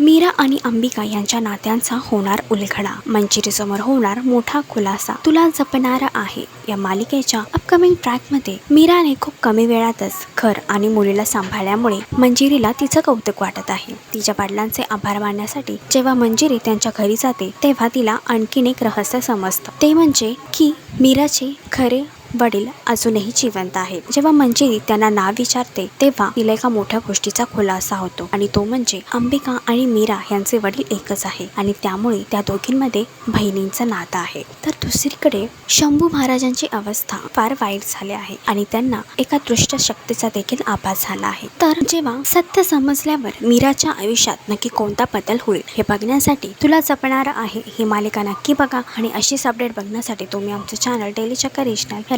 मीरा आणि अंबिका यांच्या नात्यांचा होणार उलगडा. मंजिरीसमोर होणार मोठा खुलासा. तुला जपणारा आहे. या मालिकेच्या अपकमिंग ट्रॅकमध्ये मीराने खूप कमी वेळातच घर आणि मुलीला सांभाळल्यामुळे मंजिरीला तिचं कौतुक वाटत आहे. तिच्या वडिलांचे आभार मानण्यासाठी जेव्हा मंजिरी त्यांच्या घरी जाते तेव्हा तिला आणखीन एक रहस्य समजतं. ते म्हणजे की मीराचे खरे वडील अजूनही जिवंत आहेत. जेव्हा मंजिरी त्यांना नाव विचारते तेव्हा तिला एका मोठ्या गोष्टीचा खुलासा होतो आणि तो म्हणजे अंबिका आणि मीरा यांचे वडील एकच आहे आणि त्यामुळे त्या दोघींमध्ये बहिणींचं नातं आहे. तर दुसरीकडे शंभू महाराजांची अवस्था फार वाईट झाली आहे आणि त्यांना एका दृष्ट शक्तीचा देखील आभास झाला आहे. तर जेव्हा सत्य समजल्यावर मीराच्या आयुष्यात नक्की कोणता बदल होईल हे बघण्यासाठी तुला जपणार आहे ही मालिका नक्की बघा आणि अशीच अपडेट बघण्यासाठी तुम्ही आमचं चॅनल डेली चक्कर